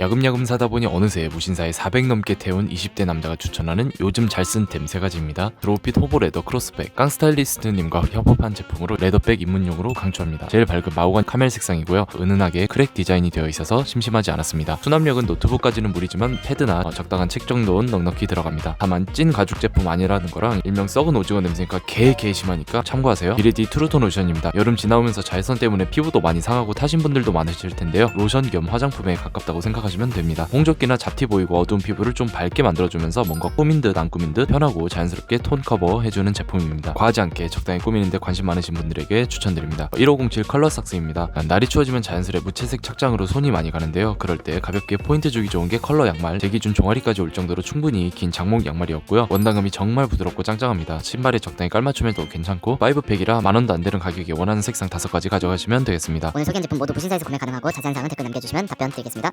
야금야금 사다 보니 어느새 무신사에 400 넘게 태운 20대 남자가 추천하는 요즘 잘 쓴 템 세 가지입니다. 드로우핏 호보 레더 크로스백, 깡스타일리스트님과 협업한 제품으로 레더백 입문용으로 강추합니다. 제일 밝은 마호간 카멜 색상이고요. 은은하게 크랙 디자인이 되어 있어서 심심하지 않았습니다. 수납력은 노트북까지는 무리지만 패드나 어, 적당한 책 정도는 넉넉히 들어갑니다. 다만 찐 가죽 제품 아니라는 거랑 일명 썩은 오징어 냄새가 개개 심하니까 참고하세요. 비레디 트루톤 로션입니다. 여름 지나오면서 자외선 때문에 피부도 많이 상하고 타신 분들도 많으실 텐데요. 로션 겸 화장품에 가깝다고 생각 하시면 됩니다. 홍조끼나 잡티 보이고 어두운 피부를 좀 밝게 만들어주면서 뭔가 꾸민 듯 안 꾸민 듯 편하고 자연스럽게 톤 커버 해주는 제품입니다. 과하지 않게 적당히 꾸미는데 관심 많으신 분들에게 추천드립니다. 1507 컬러 삭스입니다. 날이 추워지면 자연스레 무채색 착장으로 손이 많이 가는데요. 그럴 때 가볍게 포인트 주기 좋은 게 컬러 양말. 제 기준 종아리까지 올 정도로 충분히 긴 장목 양말이었고요. 원단감이 정말 부드럽고 짱짱합니다. 신발에 적당히 깔맞춤해도 괜찮고 5팩이라 만원도 안 되는 가격에 원하는 색상 5가지 가져가시면 되겠습니다. 오늘 소개한 제품 모두 무신사에서 구매 가능하고 자세한 사항은 댓글 남겨주시면 답변 드리겠습니다.